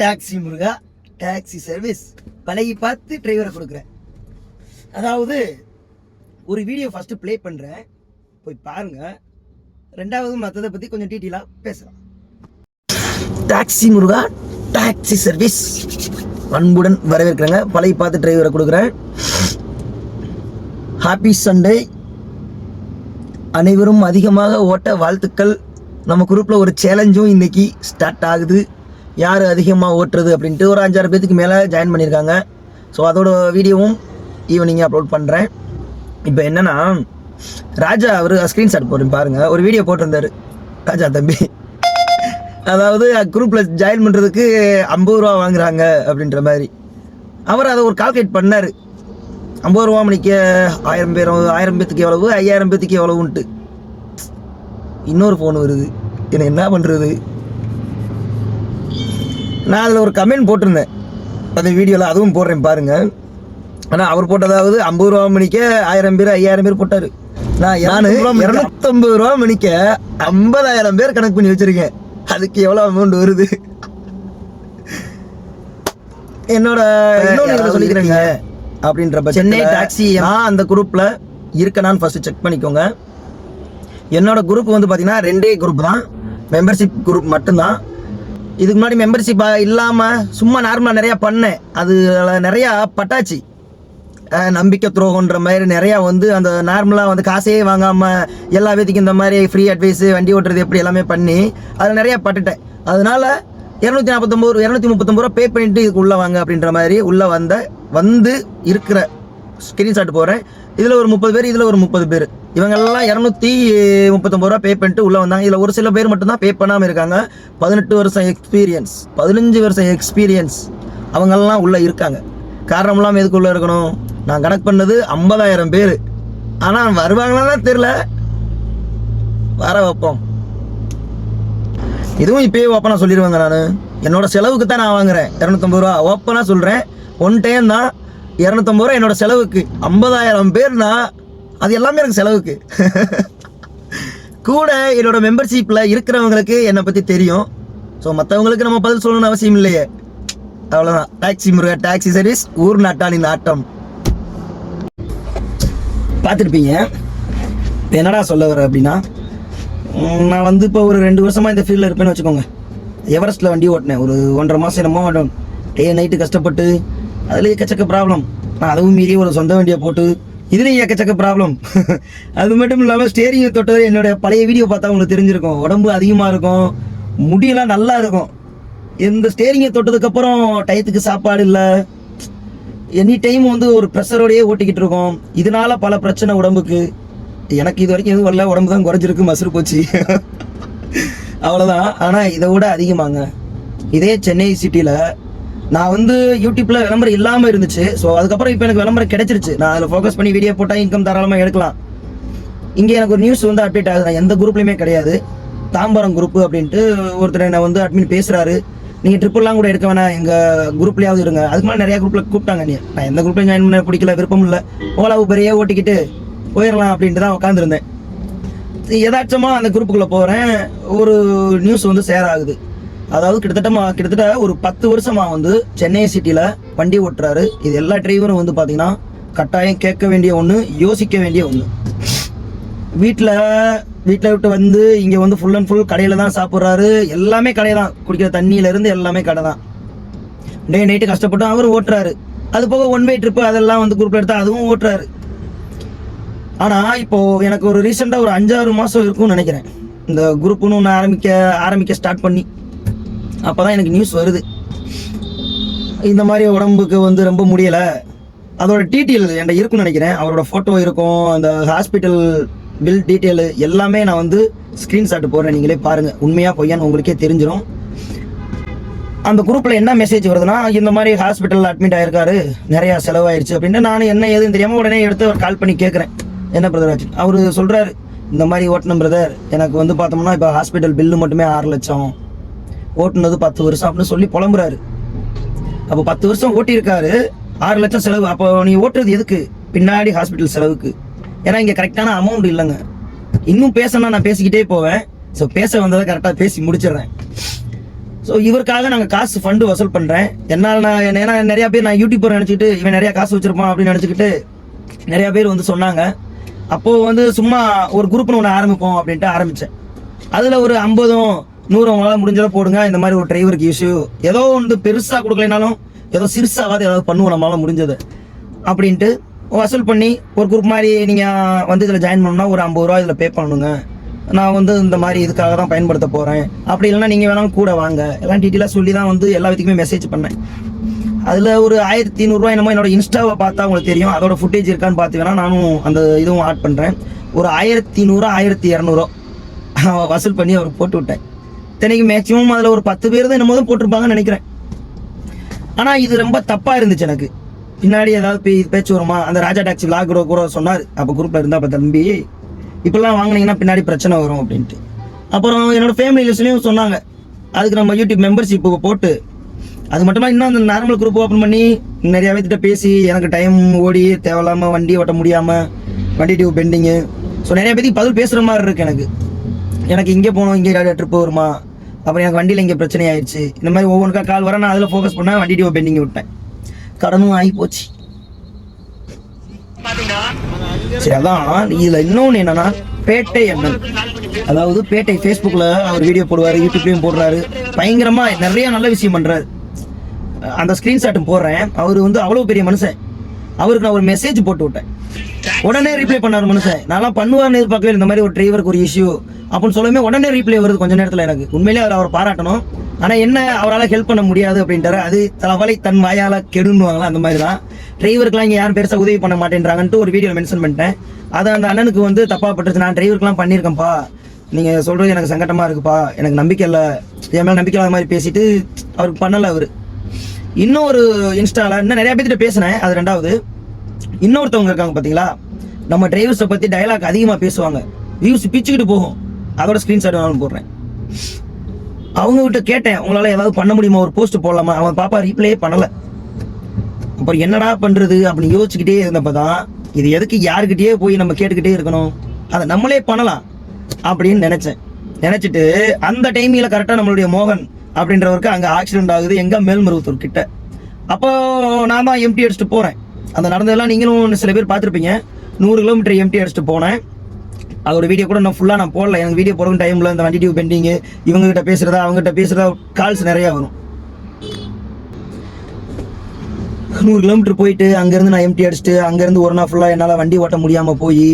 Taxi Muruga taxi service. பழகி பார்த்து டிரைவரை கொடுக்குறேன். அதாவது ஒரு வீடியோ ஃபஸ்ட்டு ப்ளே பண்ணுறேன் போய் பாருங்க. ரெண்டாவது மற்றதை பற்றி கொஞ்சம் டீட்டெயிலாக பேசலாம். Taxi Muruga taxi service. அன்புடன் வரவேற்கிறேங்க. பழகி பார்த்து டிரைவரை கொடுக்குறேன். ஹாப்பி சண்டே அனைவரும் அதிகமாக ஓட்ட வாழ்த்துக்கள். நம்ம குரூப்பில் ஒரு சேலஞ்சும் இன்றைக்கி ஸ்டார்ட் ஆகுது. யார் அதிகமாக ஓட்டுறது அப்படின்ட்டு ஒரு அஞ்சாறு பேத்துக்கு மேலே ஜாயின் பண்ணியிருக்காங்க. ஸோ அதோட வீடியோவும் ஈவினிங்கே அப்லோட் பண்ணுறேன் இப்போ என்னென்னா ராஜா அவர் ஸ்க்ரீன்ஷாட் போடுறேன் பாருங்கள் ஒரு வீடியோ போட்டிருந்தாரு. ராஜா தம்பி. அதாவது குரூப்பில் ஜாயின் பண்ணுறதுக்கு ஐம்பது ரூபா வாங்குறாங்க அப்படின்ற மாதிரி. அவர் அதை ஒரு கால்குலேட் பண்ணார். ஐம்பது ரூபா மணிக்கு ஆயிரம் பேர் ஆயிரம் பேத்துக்கு எவ்வளவு ஐயாயிரம் பேத்துக்கு எவ்வளவுன்ட்டு. இன்னொரு ஃபோன் வருது. என்ன என்ன பண்ணுறது நான் அதில் ஒரு கமெண்ட் போட்டிருந்தேன். அந்த வீடியோவில் அதுவும் போடுறேன் பாருங்கள் ஆனால் அவர் போட்டதாவது ஐம்பது ரூபா மணிக்கு ஆயிரம் பேர் ஐயாயிரம் பேர் போட்டார். நான் நான் இரநூத்தம்பது ரூபா மணிக்கு ஐம்பதாயிரம் பேர் கணக்கு பண்ணி வச்சுருக்கேன். அதுக்கு எவ்வளோ அமௌண்ட் வருது? என்னோட சொல்லிக்கிறேங்க அப்படின்ற சென்னை டாக்ஸி நான் அந்த குரூப்பில் இருக்கனான்னு ஃபர்ஸ்ட் செக் பண்ணிக்கோங்க. என்னோட குரூப் வந்து பார்த்தீங்கன்னா ரெண்டே குரூப் தான். மெம்பர்ஷிப் குரூப் மட்டும்தான். இதுக்கு முன்னாடி மெம்பர்ஷிப் இல்லாமல் சும்மா நார்மலாக நிறையா பண்ணேன். அது நிறையா பட்டாச்சு. நம்பிக்கை துரோகன்ற மாதிரி நிறையா வந்து அந்த நார்மலாக வந்து காசே வாங்காமல் எல்லா பேத்துக்கும் இந்த மாதிரி ஃப்ரீ அட்வைஸு வண்டி ஓட்டுறது எப்படி எல்லாமே பண்ணி அதில் நிறையா பட்டுட்டேன். அதனால் இரநூத்தி நாற்பத்தொம்பது இரநூத்தி முப்பத்தொம்பது ரூபா பே பண்ணிட்டு இதுக்கு உள்ளே வாங்க அப்படின்ற மாதிரி உள்ளே வந்த வந்து இருக்கிற ஸ்க்ரீன்ஷாட் போகிறேன் இதில் ஒரு முப்பது பேர் இதில் ஒரு முப்பது பேர். இவங்கெல்லாம் இரநூத்தி முப்பத்தொம்பது ரூபா பே பண்ணிட்டு உள்ளே வந்தாங்க. இதில் ஒரு சில பேர் மட்டும்தான் பே பண்ணாமல் இருக்காங்க. பதினெட்டு வருஷம் எக்ஸ்பீரியன்ஸ் பதினஞ்சு வருஷம் எக்ஸ்பீரியன்ஸ் அவங்கெல்லாம் உள்ளே இருக்காங்க. காரணம்லாம் எதுக்குள்ளே இருக்கணும்? நான் கணக்கு பண்ணது ஐம்பதாயிரம் பேர். ஆனால் வருவாங்களான்னு தெரில வர வைப்போம். இதுவும் இப்பயே ஓப்பனாக சொல்லிடுவாங்க நான். என்னோட செலவுக்கு தான் நான் வாங்குறேன். இரநூத்தம்பது ரூபா ஓப்பனாக சொல்கிறேன் ஒன் டைம் தான் இரநூத்தம்பது ரூபா என்னோட செலவுக்கு. ஐம்பதாயிரம் பேர்னா அது எல்லாமே எனக்கு செலவுக்கு. கூட என்னோட மெம்பர்ஷிப்பில் இருக்கிறவங்களுக்கு என்னை பற்றி தெரியும். ஸோ மற்றவங்களுக்கு நம்ம பதில் சொல்லணும்னு அவசியம் இல்லையே. அவ்வளோதான் டாக்ஸி முருகா டாக்ஸி சர்வீஸ் ஊர் நாட்டாளின் ஆட்டம். பார்த்துருப்பீங்க. என்னடா சொல்ல வர அப்படின்னா நான் வந்து இப்போ ஒரு ரெண்டு வருஷமாக இந்த ஃபீல்டில் இருப்பேன்னு வச்சுக்கோங்க. எவரெஸ்ட்டில் வண்டி ஓட்டினேன். ஒரு ஒன்றரை மாதம் என்னமோ டே நைட்டு கஷ்டப்பட்டு அதில் எக்கச்சக்க ப்ராப்ளம் நான் அதுவும் மீறி ஒரு சொந்த வண்டியை போட்டு இதுலேயும் எக்கச்சக்க ப்ராப்ளம் அது மட்டும் இல்லாமல் ஸ்டேரிங்கை தொட்டது என்னுடைய பழைய வீடியோ பார்த்தா உங்களுக்கு தெரிஞ்சிருக்கும். உடம்பு அதிகமாக இருக்கும். முடியெல்லாம் நல்லா இருக்கும். இந்த ஸ்டேரிங்கை தொட்டதுக்கப்புறம் டயத்துக்கு சாப்பாடு இல்லை. எனி டைம் வந்து ஒரு ப்ரெஷரோடையே ஓட்டிக்கிட்டு இருக்கோம். இதனால பல பிரச்சனை உடம்புக்கு. எனக்கு இது வரைக்கும் எதுவும் வரல. உடம்பு தான் குறைஞ்சிருக்கு. மசுறு போச்சு. அவ்வளோதான் ஆனால் இதை விட அதிகமாங்க. இதே சென்னை சிட்டியில் நான் வந்து யூடியூப்பில் விளம்பரம் இல்லாமல் இருந்துச்சு. ஸோ அதுக்கப்புறம் இப்போ எனக்கு விளம்பரம் கிடைச்சிருச்சு. நான் அதில் ஃபோக்கஸ் பண்ணி வீடியோ போட்டால் இன்கம் தாராளமாக எடுக்கலாம். இங்கே எனக்கு ஒரு நியூஸ் வந்து அப்டேட் ஆகுது. நான் எந்த குரூப்லையுமே கிடையாது. தாம்பரம் குரூப் அப்படின்ட்டு ஒருத்தர் என்னை வந்து அட்மின் பேசுகிறாரு நீங்கள் ட்ரிப்புலாம் கூட எடுக்க வேணாம். எங்கள் குரூப்லேயாவது இருங்க. அதுக்கு மேலே நிறையா குரூப்பில் கூப்பிட்டாங்க நீ நான் எந்த குரூப்லையும் ஜாயின் பண்ண பிடிக்கல விருப்பம் இல்லை. ஓலா உபரியே ஓட்டிக்கிட்டு போயிடலாம் அப்படின்ட்டு தான் உட்காந்துருந்தேன் எதாச்சமாக அந்த குரூப்புக்குள்ளே போகிறேன் ஒரு நியூஸ் வந்து ஷேர் ஆகுது. அதாவது கிட்டத்தட்ட மா- கிட்டத்தட்ட ஒரு பத்து வருஷமா வந்து சென்னை சிட்டியில் வண்டி ஓட்டுறாரு. இது எல்லா டிரைவரும் வந்து பாத்தீங்கன்னா கட்டாயம் கேட்க வேண்டிய ஒன்று யோசிக்க வேண்டிய ஒன்று வீட்டில் வீட்டில் விட்டு வந்து இங்கே வந்து ஃபுல் அண்ட் ஃபுல் கடையில் தான் சாப்பிட்றாரு. எல்லாமே கடை தான். குடிக்கிற தண்ணியிலேருந்து எல்லாமே கடை தான். டே நைட்டு கஷ்டப்பட்டு அவரும் ஓட்டுறாரு. அது போக ஒன் வே ட்ரிப்பு அதெல்லாம் வந்து குரூப்பில் எடுத்தா அதுவும் ஓட்டுறாரு. ஆனால் இப்போது எனக்கு ஒரு ரீசெண்டாக ஒரு அஞ்சாறு மாதம் இருக்கும்னு நினைக்கிறேன். இந்த குரூப்புன்னு ஒன்று ஆரம்பிக்க ஆரம்பிக்க ஸ்டார்ட் பண்ணி. அப்போ தான் எனக்கு நியூஸ் வருது. இந்த மாதிரி உடம்புக்கு வந்து ரொம்ப முடியலை. அதோட டீட்டெயில் என்கிட்ட இருக்கும்னு நினைக்கிறேன். அவரோட ஃபோட்டோ இருக்கும் அந்த ஹாஸ்பிட்டல் பில் டீட்டெயில் எல்லாமே நான் வந்து ஸ்க்ரீன்ஷாட் போடுறேன். நீங்களே பாருங்கள் உண்மையாக பொய்யான்னு உங்களுக்கே தெரிஞ்சிடும் அந்த குரூப்பில் என்ன மெசேஜ் வருதுன்னா இந்த மாதிரி ஹாஸ்பிட்டலில் அட்மிட் ஆயிருக்காரு. நிறையா செலவாயிருச்சு அப்படின்ட்டு நான் என்ன ஏதுன்னு தெரியாமல் உடனே எடுத்து அவர் கால் பண்ணி கேட்குறேன். என்ன பிரதர் ஆச்சு? அவர் சொல்கிறாரு இந்த மாதிரி ஓட்டணும் பிரதர் எனக்கு வந்து பார்த்தோம்னா இப்போ ஹாஸ்பிட்டல் பில்லு மட்டுமே ஆறு லட்சம். ஓட்டுனது பத்து வருஷம் அப்படின்னு சொல்லி புலம்புறாரு. அப்போ பத்து வருஷம் ஓட்டியிருக்காரு. ஆறு லட்சம் செலவு. அப்போ நீ ஓட்டுறது எதுக்கு? பின்னாடி ஹாஸ்பிட்டல் செலவுக்கு. ஏன்னா இங்கே கரெக்டான அமௌண்ட் இல்லைங்க. இன்னும் பேசணும்னா நான் பேசிக்கிட்டே போவேன். ஸோ பேச வந்ததை கரெக்டாக பேசி முடிச்சிடுறேன். ஸோ இவருக்காக நாங்கள் காசு ஃபண்டு வசூல் பண்ணுறேன் என்னால் நான் ஏன்னா நிறையா பேர் நான் யூடியூபர் நினச்சிக்கிட்டு இவன் நிறையா காசு வச்சுருப்பான் அப்படின்னு நினச்சிக்கிட்டு நிறையா பேர் வந்து சொன்னாங்க. அப்போது வந்து சும்மா ஒரு குரூப்னு ஒன்று ஆரம்பிப்போம் அப்படின்ட்டு ஆரம்பித்தேன் அதில் ஒரு ஐம்பதும் நூறு உங்களால் முடிஞ்சதை போடுங்க. இந்த மாதிரி ஒரு டிரைவருக்கு இஷ்யூ ஏதோ வந்து பெருசாக கொடுக்கலனாலும் ஏதோ சிறுசாவது ஏதாவது பண்ணுவோம் நம்மளால் முடிஞ்சது. அப்படின்ட்டு வசூல் பண்ணி ஒரு குரூப் மாதிரி நீங்கள் வந்து இதில் ஜாயின் பண்ணணும்னா ஒரு ஐம்பது ரூபா இதில் பே பண்ணுங்க. நான் வந்து இந்த மாதிரி இதுக்காக தான் பயன்படுத்த போகிறேன் அப்படி இல்லைன்னா நீங்கள் வேணாலும் கூட வாங்க. எல்லாம் டீட்டெயிலாக சொல்லி தான் வந்து எல்லா விதத்துக்குமே மெசேஜ் பண்ணேன். அதில் ஒரு ஆயிரத்தி நூறுரூவா என்னமோ என்னோட இன்ஸ்டாவை பார்த்தா உங்களுக்கு தெரியும். அதோட ஃபுட்டேஜ் இருக்கான்னு பார்த்து வேணா நானும் அந்த இதுவும் ஆட் பண்ணுறேன் ஒரு ஆயிரத்தி நூறுரூவா ஆயிரத்தி இரநூறுவா வசூல் பண்ணி அவருக்கு போட்டு விட்டேன். இத்தனைக்கு மேக்ஸிமம் அதில் ஒரு பத்து பேர் தான் என்னமோ போட்டிருப்பாங்கன்னு நினைக்கிறேன். ஆனால் இது ரொம்ப தப்பாக இருந்துச்சு எனக்கு. பின்னாடி ஏதாவது பே- பேச்சு வருமா? அந்த ராஜா டாக்ஸி vlog கூட கூட சொன்னார். அப்போ குரூப்பில் இருந்தா அப்போ தம்பி இப்படிலாம் வாங்குனீங்கன்னா பின்னாடி பிரச்சனை வரும் அப்படின்ட்டு. அப்புறம் என்னோட ஃபேமிலி லிஸ்ட்லேயும் சொன்னாங்க. அதுக்கு நம்ம யூடியூப் மெம்பர்ஷிப் போட்டு அது மட்டுமா இன்னும் அந்த நார்மல் குரூப் ஓப்பன் பண்ணி நிறைய பேர்த்திட்ட பேசி எனக்கு டைம் ஓடி தேவையில்லாமல் வண்டி ஓட்ட முடியாமல் வண்டி டியூ பெண்டிங்கு ஸோ நிறைய பேருக்கு பதில் பேசுகிற மாதிரி இருக்கு எனக்கு. எனக்கு இங்கே போகணும் இங்கே ட்ரிப் வருமா? அப்புறம் எனக்கு வண்டியில் இங்கே பிரச்சனை ஆயிடுச்சு இந்த மாதிரி ஒவ்வொன்றுக்கா கால் வர நான் அதில் ஃபோக்கஸ் பண்ண வண்டி டியூ பெண்டிங் விட்டேன். கடனும் ஆகி போச்சு. சரி அதான். இதுல இன்னொன்று என்னன்னா பேட்டை எண்ணம் அதாவது பேட்டை ஃபேஸ்புக்கில் அவர் வீடியோ போடுவார் யூடியூப்லேயும் போடுறாரு. பயங்கரமா நிறைய நல்ல விஷயம் பண்றாரு. அந்த ஸ்க்ரீன்ஷாட்டும் போடுறேன். அவர் வந்து அவ்வளோ பெரிய மனுஷன். அவருக்கு நான் ஒரு மெசேஜ் போட்டு விட்டேன். உடனே ரிப்ளை பண்ணார் மனுஷன். நான்லாம் பண்ணுவார்னு எதிர்பார்க்கவே இந்த மாதிரி ஒரு டிரைவருக்கு ஒரு இஷ்யூ அப்படின்னு சொல்லவே உடனே ரிப்ளை வருது கொஞ்ச நேரத்தில் எனக்கு. உண்மையிலே அவர் அவர் பாராட்டணும். ஆனால் என்ன அவரால் ஹெல்ப் பண்ண முடியாது அப்படின்ட்டாரு. அது தலைவலை தன் வாயால் கெடுன்னுவாங்களா? அந்த மாதிரி தான் டிரைவருக்குலாம் இங்கே யாரும் பெருசாக உதவி பண்ண மாட்டேன்றாங்கன்ட்டு ஒரு வீடியோ மென்ஷன் பண்ணிட்டேன். அது அந்த அண்ணனுக்கு வந்து தப்பாக பட்டுருச்சு நான் டிரைவருக்குலாம் பண்ணியிருக்கேன்ப்பா. நீங்கள் சொல்கிறது எனக்கு சங்கட்டமாக இருக்குப்பா. எனக்கு நம்பிக்கை இல்லை. என் மேலே நம்பிக்கை இல்லாத மாதிரி பேசிட்டு அவருக்கு பண்ணலை அவர். இன்னொரு இன்ஸ்டால இன்னும் நிறைய பேர்த்திட்ட பேசினேன். அது ரெண்டாவது. இன்னொருத்தவங்க இருக்காங்க பார்த்தீங்களா நம்ம டிரைவர்ஸை பற்றி டயலாக் அதிகமாக பேசுவாங்க. வியூஸ் பிச்சுக்கிட்டு போகும். அதோட ஸ்க்ரீன்ஷாட் வேணாலும் போடுறேன். அவங்க கிட்ட கேட்டேன் உங்களால் ஏதாவது பண்ண முடியுமா? ஒரு போஸ்ட் போடலாமா? அவன் பாப்பா ரீப்ளே பண்ணலை. அப்புறம் என்னடா பண்ணுறது அப்படின்னு யோசிச்சுக்கிட்டே இருந்தப்போ தான் இது எதுக்கு யாருக்கிட்டேயே போய் நம்ம கேட்டுக்கிட்டே இருக்கணும்? அதை நம்மளே பண்ணலாம் அப்படின்னு நினச்சேன். நினச்சிட்டு அந்த டைமில் கரெக்டாக நம்மளுடைய மோகன் அப்படின்றவருக்கு அங்கே ஆக்சிடென்ட் ஆகுது. எங்கே மேல்மருவத்தூர் கிட்ட. அப்போ நான் தான் எம்டி அடிச்சுட்டு போகிறேன் அந்த நடந்ததெல்லாம் நீங்களும் சில பேர் பார்த்துருப்பீங்க. நூறு கிலோமீட்டர் எம்டி அடிச்சுட்டு போனேன். அதோட வீடியோ கூட நான் ஃபுல்லாக நான் போடல. எனக்கு வீடியோ போடுற டைமில் இந்த வண்டி டியூ பெண்டிங்கு இவங்ககிட்ட பேசுகிறதா அவங்ககிட்ட பேசுகிறதா கால்ஸ் நிறையா வரும். நூறு கிலோமீட்டர் போயிட்டு அங்கேருந்து நான் எம்டி அடிச்சுட்டு அங்கேருந்து ஒரு நாள் ஃபுல்லாக என்னால் வண்டி ஓட்ட முடியாமல் போய்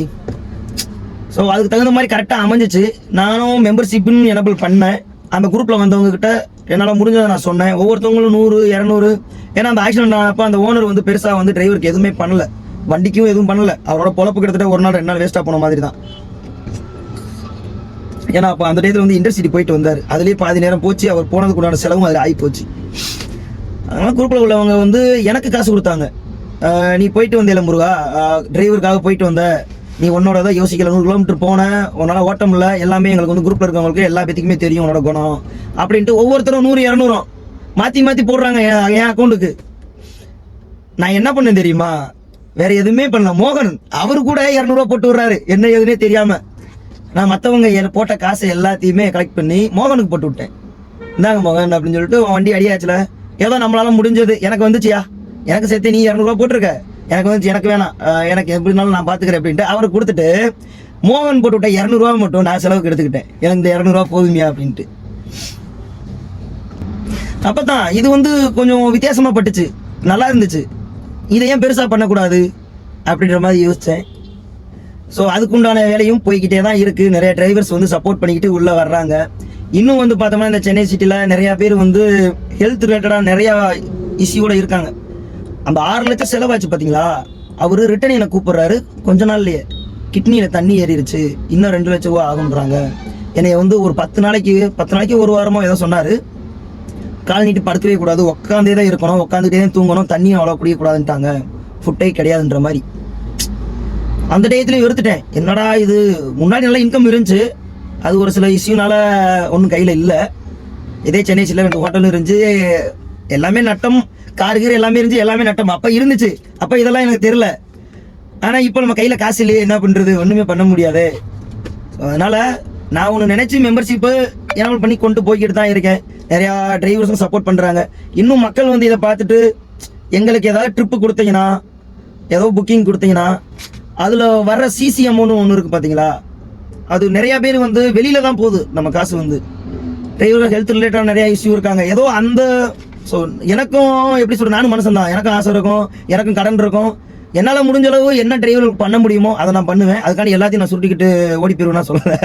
ஸோ அதுக்கு தகுந்த மாதிரி கரெக்டாக அமைஞ்சிச்சு. நானும் மெம்பர்ஷிப்னு எனபிள் பண்ணேன். அந்த குரூப்பில் வந்தவங்கக்கிட்ட என்னால் முடிஞ்சதை நான் சொன்னேன். ஒவ்வொருத்தவங்களும் நூறு இரநூறு. ஏன்னா அந்த ஆக்சிடென்ட் ஆனப்போ அந்த ஓனர் வந்து பெருசாக வந்து டிரைவருக்கு எதுவுமே பண்ணல. வண்டிக்கும் எதுவும் பண்ணல. அவரோட பொழப்பு கிட்டத்தட்ட ஒரு நாள் ரெண்டு நாள் வேஸ்ட்டாக போன மாதிரி தான். ஏன்னா அப்போ அந்த டயத்தில் வந்து இன்டர்சிட்டி போயிட்டு வந்தார். அதுலேயே பாதி நேரம் போச்சு. அவர் போனதுக்கு உண்டான செலவும் அதில் ஆகி போச்சு. அதனால் குரூப்பில் உள்ளவங்க வந்து எனக்கு காசு கொடுத்தாங்க. நீ போயிட்டு வந்தேல முருகா. டிரைவருக்காக போயிட்டு வந்த நீ உன்னோட தான் யோசிக்கல நூறு கிலோமீட்டர் போனேன் உன்னால ஓட்டம் இல்லை எல்லாமே எங்களுக்கு வந்து குரூப்பில் இருக்கவங்களுக்கு எல்லா பேத்துக்குமே தெரியும் உன்னோட குணம் அப்படின்ட்டு ஒவ்வொருத்தரும் நூறு இரநூறும் மாற்றி மாற்றி போடுறாங்க என் என் அக்கௌண்ட்டுக்கு நான் என்ன பண்ணேன் தெரியுமா? வேற எதுவுமே பண்ணல. மோகன் அவரு கூட இரநூறுவா போட்டு விடுறாரு. என்ன எதுனே தெரியாம. நான் மற்றவங்க போட்ட காசை எல்லாத்தையுமே கலெக்ட் பண்ணி மோகனுக்கு போட்டு விட்டேன். இந்தாங்க மோகன் அப்படின்னு சொல்லிட்டு உன் வண்டி அடியாச்சுல. ஏதோ நம்மளால முடிஞ்சது. எனக்கு வந்துச்சியா? எனக்கு சேர்த்து நீ இரநூறுவா போட்டிருக்க. எனக்கு வந்து எனக்கு வேணாம். எனக்கு எப்படி இருந்தாலும் நான் பார்த்துக்கிறேன் அப்படின்ட்டு அவருக்கு கொடுத்துட்டு மோகன் போட்டு விட்ட இரநூறுவா மட்டும் நான் செலவுக்கு எடுத்துக்கிட்டேன். எனக்கு இந்த இரநூறுவா போதுமையா அப்படின்ட்டு. அப்பதான் இது வந்து கொஞ்சம் வித்தியாசமாக பட்டுச்சு. நல்லா இருந்துச்சு. இதை ஏன் பெருசாக பண்ணக்கூடாது அப்படின்ற மாதிரி யோசித்தேன் ஸோ அதுக்குண்டான வேலையும் போய்கிட்டே தான் இருக்குது நிறைய டிரைவர்ஸ் வந்து சப்போர்ட் பண்ணிக்கிட்டு உள்ளே வர்றாங்க. இன்னும் வந்து பார்த்தோம்னா இந்த சென்னை சிட்டியில் நிறையா பேர் வந்து ஹெல்த் ரிலேட்டடாக நிறையா இஷ்யூவோட இருக்காங்க. அந்த ஆறு லட்சம் செலவாச்சு பார்த்தீங்களா அவர் ரிட்டன் என்னை கூப்பிட்றாரு. கொஞ்ச நாள்லயே. கிட்னியில் தண்ணி ஏறிடுச்சு. இன்னும் ரெண்டு லட்ச ரூபா ஆகுன்றாங்க என்னைய வந்து ஒரு பத்து நாளைக்கு பத்து நாளைக்கு ஒரு வாரமோ ஏதோ சொன்னார். கால் நீட்டு படுக்கவே கூடாது. உட்காந்தே தான் இருக்கணும். உட்காந்துட்டே தான் தூங்கணும். தண்ணியும் அவ்வளோ குடிக்கக்கூடாதுன்ட்டாங்க. ஃபுட்டே கிடையாதுன்ற மாதிரி. அந்த டயத்துலையும் எடுத்துட்டேன் என்னடா இது? முன்னாடி நல்லா இன்கம் இருந்துச்சு. அது ஒரு சில இஷ்யூனால ஒன்றும் கையில் இல்லை. இதே சென்னை சில ரெண்டு ஹோட்டலும் இருந்துச்சு. எல்லாமே நட்டம். கார் எல்லாமே இருந்துச்சு எல்லாமே நட்டம். அப்போ இருந்துச்சு. அப்போ இதெல்லாம் எனக்கு தெரில ஆனால் இப்போ நம்ம கையில் காசு இல்லையே என்ன பண்ணுறது ஒன்றுமே பண்ண முடியாது. அதனால் நான் ஒன்று நினச்சி மெம்பர்ஷிப்பு எனவல் பண்ணி கொண்டு போய்கிட்டு தான் இருக்கேன். நிறையா டிரைவர்ஸும் சப்போர்ட் பண்ணுறாங்க இன்னும் மக்கள் வந்து இதை பார்த்துட்டு எங்களுக்கு ஏதாவது ட்ரிப்பு கொடுத்தீங்கன்னா ஏதோ புக்கிங் கொடுத்தீங்கன்னா அதில் வர்ற சிசி அமௌண்ட் ஒன்று இருக்குது பார்த்தீங்களா அது நிறையா பேர் வந்து வெளியில் தான் போகுது. நம்ம காசு வந்து. டிரைவர் ஹெல்த் ரிலேட்டடாக நிறையா இஷ்யூ இருக்காங்க. ஏதோ அந்த ஸோ எனக்கும் எப்படி சொல்ற நானும் மனசன் தான் எனக்கும் ஆசை இருக்கும். எனக்கும் கடன் இருக்கும். என்னால் முடிஞ்ச அளவு என்ன டிரைவர் பண்ண முடியுமோ அதை நான் பண்ணுவேன். அதுக்காண்டி எல்லாத்தையும் நான் சுருட்டிக்கிட்டு ஓடி போயிருவேன் நான் சொல்லலை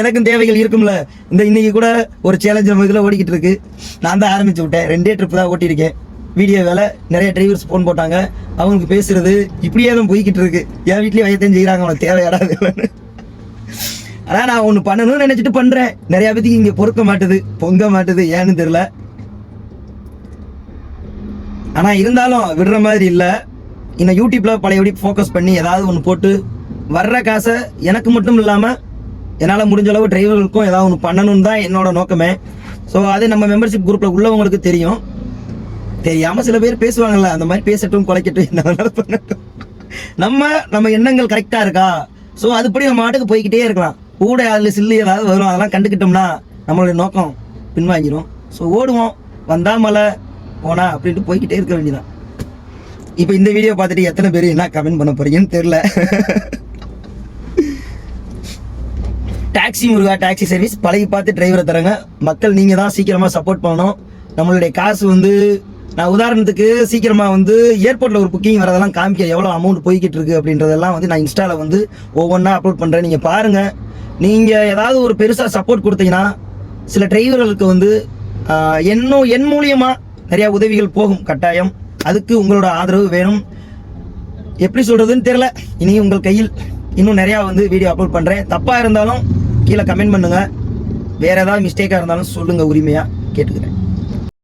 எனக்கும் தேவைகள் இருக்கும்ல. இந்த இன்னைக்கு கூட ஒரு சேலஞ்ச் நம்ம இதில் ஓடிக்கிட்டு இருக்கு. நான் தான் ஆரம்பிச்சு விட்டேன். ரெண்டே ட்ரிப் தான் ஓட்டியிருக்கேன். வீடியோ வேலை நிறைய டிரைவர்ஸ் ஃபோன் போட்டாங்க. அவங்களுக்கு பேசுறது இப்படியே தான் போய்கிட்டு இருக்கு. என் வீட்லேயும் வயத்தையும் செய்கிறாங்க அவங்களுக்கு தேவையாடாது ஆனால் நான் ஒன்று பண்ணணும்னு நினச்சிட்டு பண்ணுறேன் நிறையா பேத்துக்கு இங்கே பொறுக்க மாட்டுது. பொங்க மாட்டுது ஏன்னு தெரியல. ஆனா இருந்தாலும் விடுற மாதிரி இல்ல. இன்னும் யூடியூப்ல பழையபடி ஃபோக்கஸ் பண்ணி ஏதாவது ஒன்று போட்டு வர்ற காசை எனக்கு மட்டும் இல்லாம என்னால் முடிஞ்ச அளவு டிரைவர்களுக்கும் ஏதாவது ஒன்று பண்ணணும்னு தான் என்னோட நோக்கமே. ஸோ அது நம்ம மெம்பர்ஷிப் குரூப்ல உள்ளவங்களுக்கு தெரியும். தெரியாம சில பேர் பேசுவாங்கல்ல அந்த மாதிரி பேசட்டும் குலைக்கட்டும் என்ன பண்ணட்டும். நம்ம நம்ம எண்ணங்கள் கரெக்டா இருக்கா? ஸோ அதுபடி நம்ம மாட்டுக்கு போய்க்கிட்டே இருக்கலாம். கூட அதில் சில்லு ஏதாவது வரும் அதெல்லாம் கண்டுக்கிட்டோம்னா நம்மளுடைய நோக்கம் பின்வாங்கிடும் ஸோ ஓடுவோம். வந்தா மழை போனா அப்படின்ட்டு போய்கிட்டே இருக்க வேண்டியதான் இப்போ இந்த வீடியோ பார்த்துட்டு எத்தனை பேர் என்ன கமெண்ட் பண்ண போறீங்கன்னு தெரில டாக்ஸி முருகா டாக்ஸி சர்வீஸ் பழகி பார்த்து டிரைவரை தரங்க மக்கள் நீங்க தான் சீக்கிரமா சப்போர்ட் பண்ணணும். நம்மளுடைய காசு வந்து நான் உதாரணத்துக்கு சீக்கிரமாக வந்து ஏர்போர்ட்டில் ஒரு புக்கிங் வரதெல்லாம் காமிக்க எவ்வளோ அமௌண்ட் போய்கிட்டு இருக்கு அப்படின்றதெல்லாம் வந்து நான் இன்ஸ்டாவில் வந்து ஒவ்வொன்றா அப்லோட் பண்ணுறேன் நீங்கள் பாருங்க. நீங்கள் ஏதாவது ஒரு பெருசாக சப்போர்ட் கொடுத்தீங்கன்னா சில டிரைவர்களுக்கு வந்து என்னும் என் மூலியமாக நிறைய உதவிகள் போகும் கட்டாயம். அதுக்கு உங்களோட ஆதரவு வேணும். எப்படி சொல்றதுன்னு தெரியல. இனி உங்கள் கையில் இன்னும் நிறையா வந்து வீடியோ அப்லோட் பண்ணுறேன் தப்பாக இருந்தாலும் கீழே கமெண்ட் பண்ணுங்க. வேற ஏதாவது மிஸ்டேக்காக இருந்தாலும் சொல்லுங்க உரிமையாக கேட்டுக்கிறேன்.